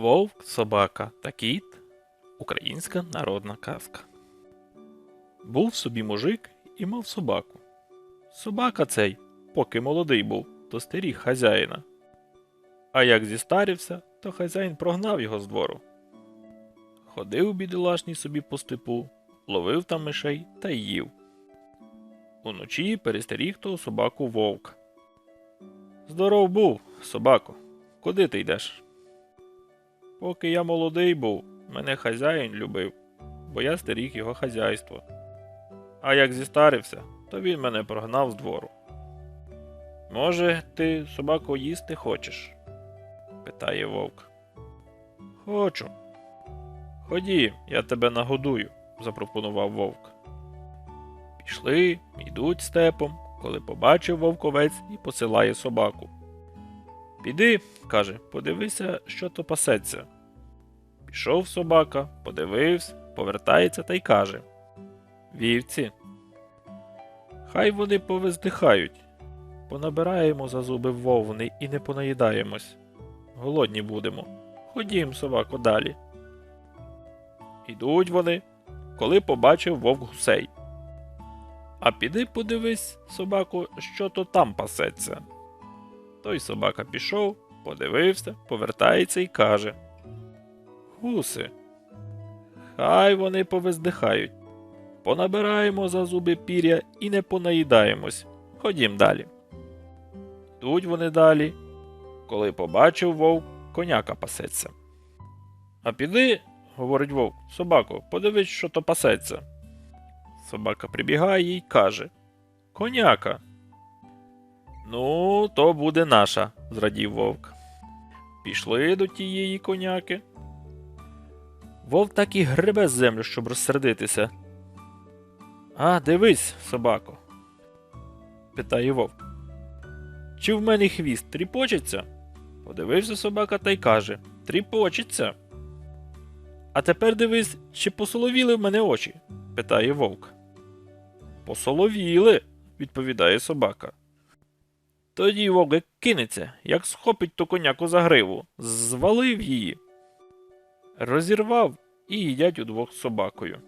Вовк, собака та кіт українська народна казка. Був собі мужик і мав собаку. Собака цей, поки молодий був, то стеріг хазяїна. А як зістарівся, то хазяїн прогнав його з двору. Ходив бідолашній собі по степу, ловив там мишей та їв. Уночі перестеріг того собаку вовк. Здоров був, собако, куди ти йдеш? Поки я молодий був, мене хазяїн любив, бо я стеріг його хазяйство. А як зістарився, то він мене прогнав з двору. Може, ти, собако, їсти хочеш? питає вовк. Хочу. Ході, я тебе нагодую, запропонував вовк. Пішли, йдуть степом, коли побачив вовковець і посилає собаку. Піди, каже, подивися, що то пасеться. Пішов собака, подивився, повертається та й каже Вівці. Хай вони повиздихають. Понабираємо за зуби вовни і не понаїдаємось. Голодні будемо. Ходім, собако, далі. Ідуть вони, коли побачив вовк гусей. А піди подивись, собако, що то там пасеться. Той собака пішов, подивився, повертається і каже Гуси. Хай вони повиздихають. Понабираємо за зуби пір'я і не понаїдаємось. Ходім далі. Йдуть вони далі, коли побачив вовк, коняка пасеться. А піди, говорить вовк, собако, подивись, що то пасеться. Собака прибігає і каже Коняка. Ну, то буде наша, зрадів вовк. Пішли до тієї коняки. Вовк так і гребе землю, щоб розсердитися. А, дивись, собако, питає вовк. Чи в мене хвіст тріпочеться? Подивився собака та й каже Тріпочеться. А тепер дивись, чи посоловіли в мене очі? питає вовк. Посоловіли, відповідає собака. Тоді вовк кинеться, як схопить ту коняку за гриву, звалив її, розірвав і їдять удвох з собакою.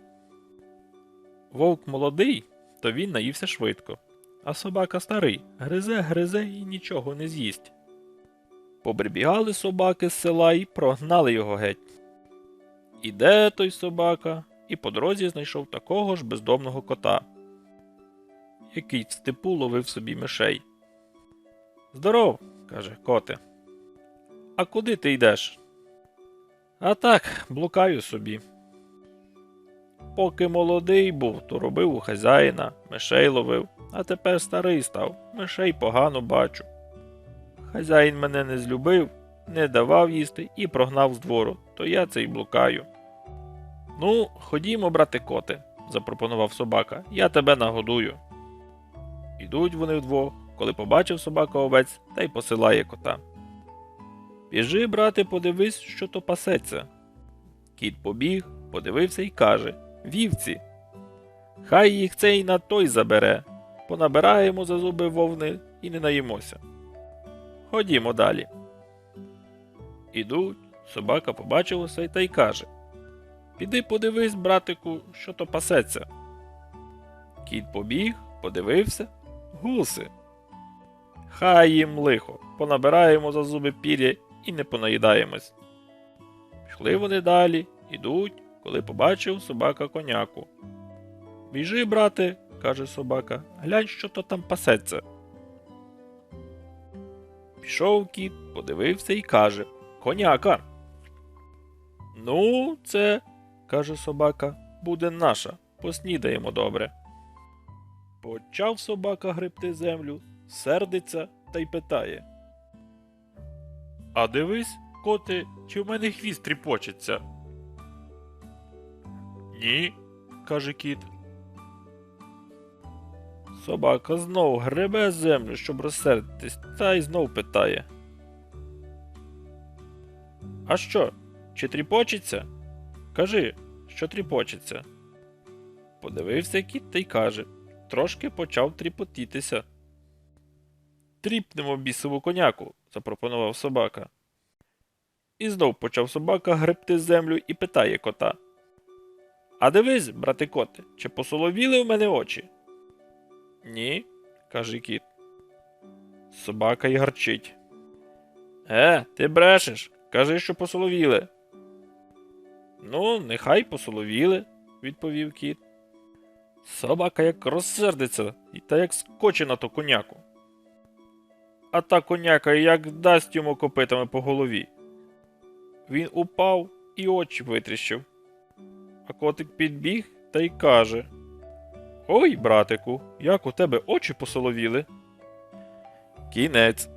Вовк молодий, то він наївся швидко, а собака старий гризе, гризе і нічого не з'їсть. Побрибігали собаки з села і прогнали його геть. Іде той собака, і по дорозі знайшов такого ж бездомного кота, який в степу ловив собі мишей. Здоров, каже коте. А куди ти йдеш? А так, блукаю собі. Поки молодий був, то робив у хазяїна, мишей ловив, а тепер старий став, мишей погано бачу. Хазяїн мене не злюбив, не давав їсти і прогнав з двору, то я це й блукаю. Ну, ходімо, брате коте, запропонував собака, я тебе нагодую. Ідуть вони вдвох, коли побачив собака овець та й посилає кота. Біжи, брате, подивись, що то пасеться. Кіт побіг, подивився і каже Вівці. Хай їх цей на той забере, понабираємо за зуби вовни і не наїмося. Ходімо далі. Ідуть, собака побачив усе та й каже Піди подивись, братику, що то пасеться. Кіт побіг, подивився гуси. Хай їм лихо, понабираємо за зуби пір'я і не понаїдаємось. Пішли вони далі, ідуть, коли побачив собака коняку. Біжи, брате, каже собака, глянь, що то там пасеться. Пішов кіт, подивився і каже Коняка. Ну, це, каже собака, буде наша, поснідаємо добре. Почав собака гребти землю, сердиться та й питає. А дивись, коти, чи в мене хвіст тріпочеться? Ні, каже кіт. Собака знов гребе землю, щоб розсердитись, та й знов питає. А що, чи тріпочеться? Кажи, що тріпочеться. Подивився кіт та й каже трошки почав тріпотітися. Тріпнемо бісову коняку, запропонував собака. І знов почав собака гребти землю і питає кота. А дивись, брате коте, чи посоловіли в мене очі? Ні, каже кіт. Собака й гарчить. Е, ти брешеш. Кажи, що посоловіли. Ну, нехай посоловіли, відповів кіт. Собака як розсердиться та як скоче на ту коняку. А та коняка як дасть йому копитами по голові. Він упав і очі витріщив. А котик підбіг та й каже: Ой, братику, як у тебе очі посоловіли. Кінець.